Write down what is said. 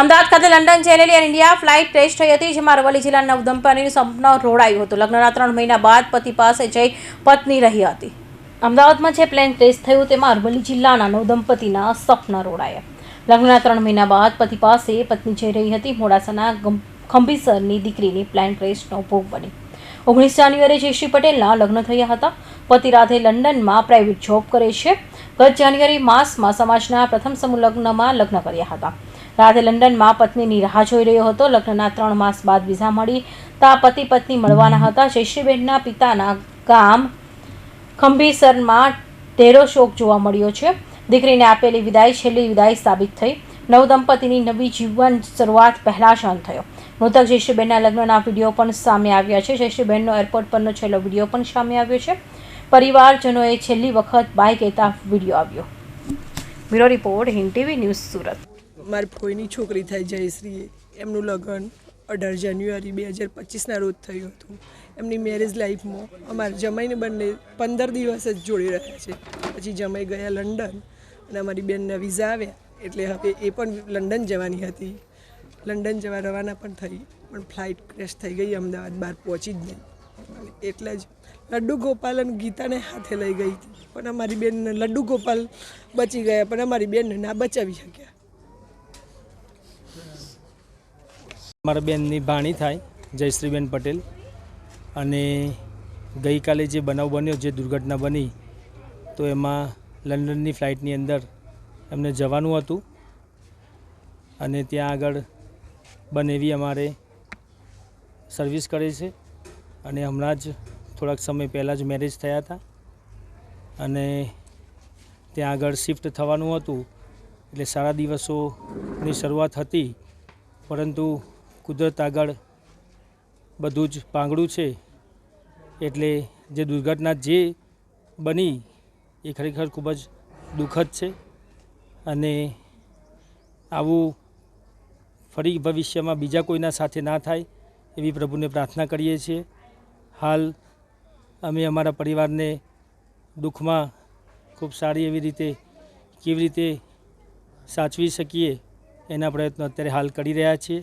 અમદાવાદ ખાતે લંડન જયેલી Air India flight crash થઈ હતી, જેમાં અરવલ્લી જિલ્લાના નવદંપતીનું સપનું રોડાયું હતું. લગ્નના ત્રણ મહિના બાદ પતિ પાસે જઈ પત્ની રહી હતી. અમદાવાદમાં જે પ્લેન ક્રેશ થયું, તેમાં અરવલ્લી જિલ્લાના નવદંપતીના સપના રોડાયા. લગ્નના ત્રણ મહિના બાદ પતિ પાસે પત્ની જઈ રહી હતી. મોડાસાના ખંભીસરની દીકરીની પ્લેન ક્રેશનો ભોગ બની. ઓગણીસ જાન્યુઆરી જયશ્રી પટેલના લગ્ન થયા હતા. પતિ રાધે લંડનમાં પ્રાઇવેટ જોબ કરે છે. ગત જાન્યુઆરી માસમાં સમાજના પ્રથમ સમૂહ લગ્નમાં લગ્ન કર્યા હતા. રાધે લંડનમાં પત્નીની રાહ જોઈ રહ્યો હતો. લગ્નના ત્રણ માસ બાદ વિઝા મળી તા પતિ પત્ની મળવાના હતા. જયશ્રીબેનના પિતાના ગામ ખંભીસરમાં ઢેરો શોક જોવા મળ્યો છે. દીકરીને આપેલી વિદાય છેલ્લી વિદાય સાબિત થઈ. નવદંપતિની નવી જીવન શરૂઆત પહેલાં જ થયો. મૃતક જયશ્રીબેનના લગ્નના વીડિયો પણ સામે આવ્યા છે. જયશ્રીબેનનો એરપોર્ટ પરનો છેલ્લો વીડિયો પણ સામે આવ્યો છે. પરિવારજનોએ છેલ્લી વખત બાઇક કહેતા વીડિયો આવ્યો. Bureau report Hind TV news Surat. મારી ફોઈની છોકરી થાય જયશ્રીએ. એમનું લગ્ન અઢાર જાન્યુઆરી બે હજાર પચીસના રોજ થયું હતું. એમની મેરેજ લાઈફમાં અમારા જમાઈને બંને પંદર દિવસ જ જોડી રહ્યા છે. પછી જમાઈ ગયા લંડન અને અમારી બેનના વિઝા આવ્યા. એટલે હવે એ પણ લંડન જવાની હતી. લંડન જવા રવાના પણ થઈ, પણ ફ્લાઇટ ક્રેશ થઈ ગઈ, અમદાવાદ બહાર પહોંચી જ નહીં. અને એટલે જ લડ્ડુ ગોપાલ અને ગીતાને હાથે લઈ ગઈ હતી. પણ અમારી બેન લડ્ડુ ગોપાલ બચી ગયા, પણ અમારી બેનને ના બચાવી શક્યા. મારા બેનની ભાણી થાય, જયશ્રીબેન પટેલ. અને ગઈકાલે જે બનાવ બન્યો, જે દુર્ઘટના બની, તો એમાં લંડનની ફ્લાઇટની અંદર એમને જવાનું હતું. અને ત્યાં આગળ બનેવી અમારે સર્વિસ કરે છે. અને હમણાં જ થોડાક સમય પહેલાં જ મેરેજ થયા હતા. અને ત્યાં આગળ શિફ્ટ થવાનું હતું. એટલે સારા દિવસોની શરૂઆત હતી, પરંતુ કુદરત આગળ બધું જ પાંગડું છે. એટલે જે દુર્ઘટના જે બની, એ ખરેખર ખૂબ જ દુઃખદ છે. અને આવું ફરી ભવિષ્યમાં બીજા કોઈના સાથે ના થાય, એવી પ્રભુને પ્રાર્થના કરીએ છીએ. હાલ અમે અમારા પરિવારને દુઃખમાં ખૂબ સારી એવી રીતે, કેવી રીતે સાચવી શકીએ એના પ્રયત્નો અત્યારે હાલ કરી રહ્યા છીએ.